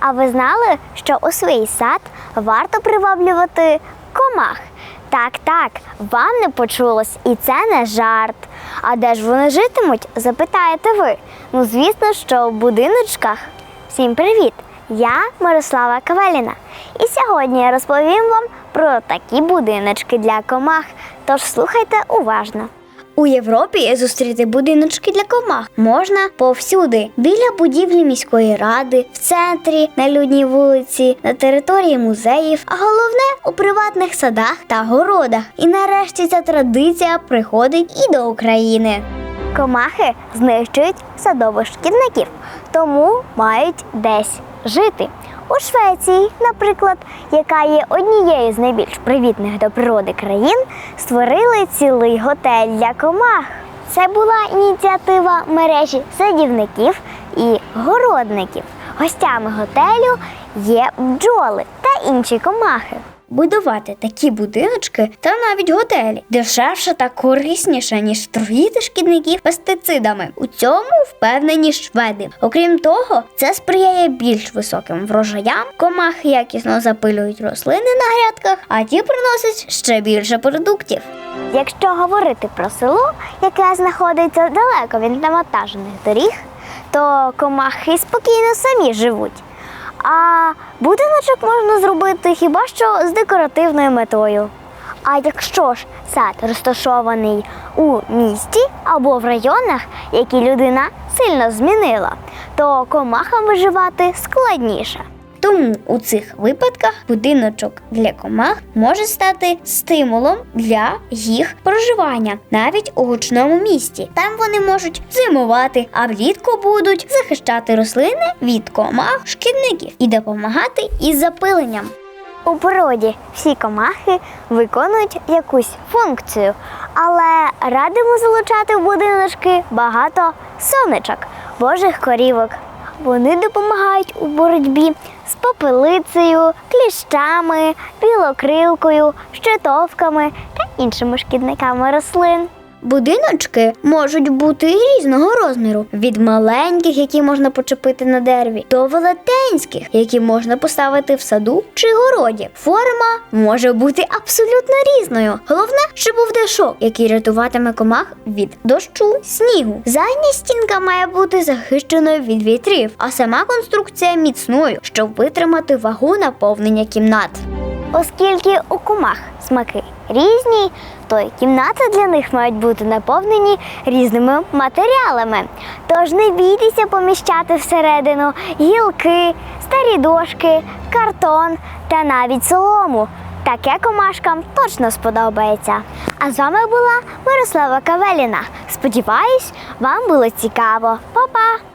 А ви знали, що у свій сад варто приваблювати комах? Так, так, вам не почулось, і це не жарт. А де ж вони житимуть? запитаєте ви. Ну, звісно, що в будиночках. Всім привіт! Я Мирослава Кавеліна. І сьогодні я розповім вам про такі будиночки для комах. Тож слухайте уважно. У Європі зустріти будиночки для комах можна повсюди: біля будівлі міської ради, в центрі, на людній вулиці, на території музеїв, а головне у приватних садах та городах. І нарешті ця традиція приходить і до України. Комахи знищують садових шкідників, тому мають десь жити. У Швеції, наприклад, яка є однією з найбільш привітних до природи країн, створили цілий готель для комах. Це була ініціатива мережі садівників і городників. Гостями готелю є бджоли та інші комахи. Будувати такі будиночки та навіть готелі дешевше та корисніше, ніж труїти шкідників пестицидами. У цьому впевнені шведи. Окрім того, це сприяє більш високим врожаям. Комахи якісно запилюють рослини на грядках, а ті приносять ще більше продуктів. Якщо говорити про село, яке знаходиться далеко від навантажених доріг, то комахи спокійно самі живуть. А будиночок можна зробити хіба що з декоративною метою. А якщо ж сад розташований у місті або в районах, які людина сильно змінила, то комахам виживати складніше. Тому у цих випадках будиночок для комах може стати стимулом для їх проживання навіть у гучному місті. Там вони можуть зимувати, а влітку будуть захищати рослини від комах, шкідників і допомагати із запиленням. У природі всі комахи виконують якусь функцію, але радимо залучати в будиночки багато сонечок, божих корівок. Вони допомагають у боротьбі з попелицею, кліщами, білокрилкою, щитовками та іншими шкідниками рослин. Будиночки можуть бути різного розміру: від маленьких, які можна почепити на дереві, до велетенських, які можна поставити в саду чи городі. Форма може бути абсолютно різною. Головне, щоб був дешок, який рятуватиме комах від дощу, снігу. Задня стінка має бути захищеною від вітрів, а сама конструкція міцною, щоб витримати вагу наповнення кімнат. Оскільки у комах смаки різні, то й кімнати для них мають бути наповнені різними матеріалами. Тож не бійтеся поміщати всередину гілки, старі дошки, картон та навіть солому. Таке комашкам точно сподобається. А з вами була Мирослава Кавеліна. Сподіваюсь, вам було цікаво. Па-па!